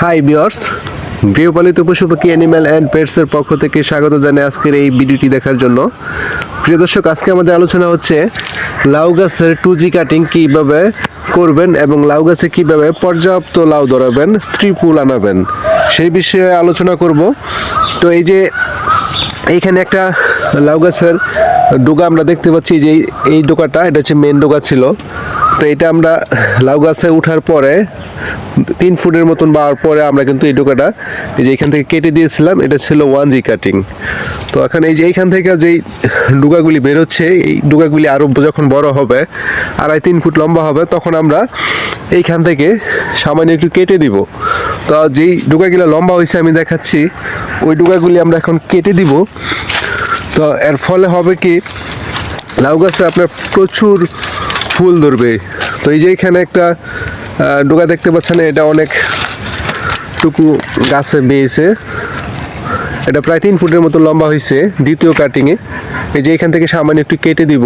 High বিয়ার্স গৃহপালিত পশু পাখি অ্যানিম্যাল অ্যান্ড পেটসের পক্ষ থেকে স্বাগত জানাই আজকের এই ভিডিওটি দেখার জন্য। প্রিয় দর্শক, আজকে আমাদের আলোচনা হচ্ছে লাউ গাছের টু জি কাটিং কীভাবে করবেন এবং লাউ গাছে কীভাবে পর্যাপ্ত লাউ ধরাবেন, স্ত্রী ফুল আনাবেন, সেই বিষয়ে আলোচনা করব। তো এই যে এইখানে একটা লাউ গাছের ডোকা আমরা দেখতে পাচ্ছি যে এই- ডোকাটা এটা হচ্ছে মেন ডোকা ছিল। তো এটা আমরা লাউ গাছে উঠার পরে তিন ফুটের মতন বাড়ার পরে আমরা কিন্তু এই ডোকাটা এই যে এখান থেকে কেটে দিয়েছিলাম, এটা ছিল ওয়ান জি কাটিং। তো এখন এই যে এইখান থেকে যেই ডোকাগুলি বেরোচ্ছে, এই ডোকাগুলি আরও যখন বড় হবে, আড়াই তিন ফুট লম্বা হবে, তখন আমরা এইখান থেকে সামান্য একটু কেটে দিব। তো যেই ডোকাগুলো লম্বা হয়েছে আমি দেখাচ্ছি, ওই ডোকাগুলি আমরা এখন কেটে দিব। তো এর ফলে হবে কি, লাউ গাছে আপনার প্রচুর ফুল ধরবে। তো এই যে এখানে একটা ডোকা দেখতে পাচ্ছেন, এটা অনেক টুকু গাছে বেয়েছে। এটা প্রায় তিন ফুটের মতো লম্বা হয়েছে, দ্বিতীয় কাটিংয়ে এই যে এখান থেকে সামান্য একটু কেটে দিব,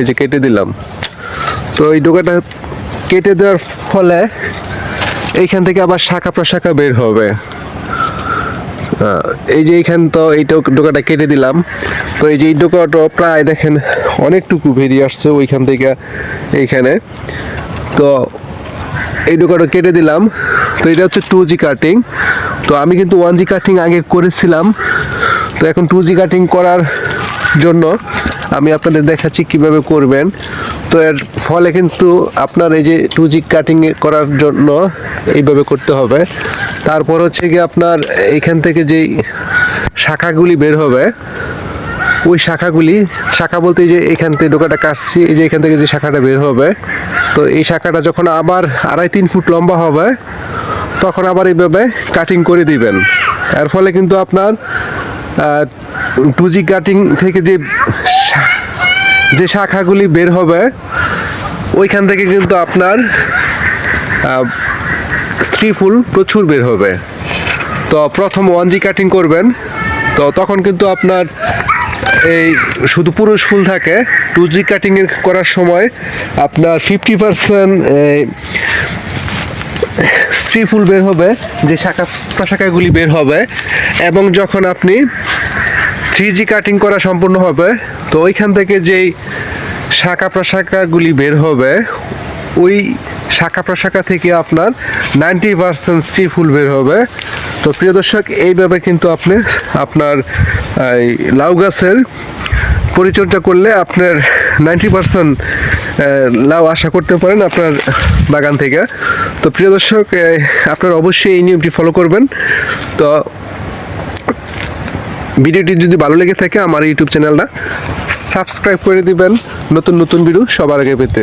এই যে কেটে দিলাম। তো এই ডোকাটা কেটে দেওয়ার ফলে এইখান থেকে আবার শাখা প্রশাখা বের হবে। এই যে এইখান তো এই ডোকাটা কেটে দিলাম। তো এই যে এই ডোকাটা প্রায় দেখেন অনেকটুকু বেরিয়ে আসছে ওইখান থেকে এইখানে। তো এই ডোকাটা কেটে দিলাম। তো এটা হচ্ছে টু জি কাটিং তো আমি কিন্তু ওয়ান জি কাটিং আগে করেছিলাম। তো এখন টু জি কাটিং করার জন্য আমি আপনাদের দেখাচ্ছি কীভাবে করবেন। তো এর ফলে কিন্তু আপনার এই যে টু জি কাটিং করার জন্য এইভাবে করতে হবে। তারপর হচ্ছে কি আপনার এইখান থেকে যেই শাখাগুলি বের হবে ওই শাখাগুলি, শাখা বলতে যে এখান থেকে ডোকাটা কাটছি, এই যে এখান থেকে যে শাখাটা বের হবে, তো এই শাখাটা যখন আবার আড়াই তিন ফুট লম্বা হবে, তখন আবার এইভাবে কাটিং করে দিবেন। এর ফলে কিন্তু আপনার টু জি কাটিং থেকে যে যে শাখাগুলি বের হবে, ওইখান থেকে কিন্তু আপনার স্ত্রী ফুল প্রচুর বের হবে। তো প্রথম ওয়ান জি কাটিং করবেন, তো তখন কিন্তু আপনার এই শুধু পুরুষ ফুল থাকে টু জি কাটিং করার সময় আপনার ফিফটি পার্সেন্ট স্ত্রী ফুল বের হবে, যে শাখা, প্রশাখাগুলি বের হবে, এবং যখন আপনি থ্রি জি কাটিং করা সম্পূর্ণ হবে, তো ওইখান থেকে যেই শাখা, প্রশাখাগুলি বের হবে, ওই শাখা, প্রশাখা থেকে আপনার নাইনটি পার্সেন্ট স্ত্রী ফুল বের হবে। তো প্রিয় দর্শক, এইভাবে কিন্তু আপনি আপনার এই লাউ গাছের পরিচর্যা করলে আপনার নাইনটি পার্সেন্ট লাউ আশা করতে পারেন আপনার বাগান থেকে। তো প্রিয় দর্শক আপনারা অবশ্যই এই নিয়মটি ফলো করবেন। তো ভিডিওটি যদি ভালো লেগে থাকে, আমার ইউটিউব চ্যানেলটা সাবস্ক্রাইব করে দিবেন। নতুন নতুন ভিডিও সবার আগে পেতে।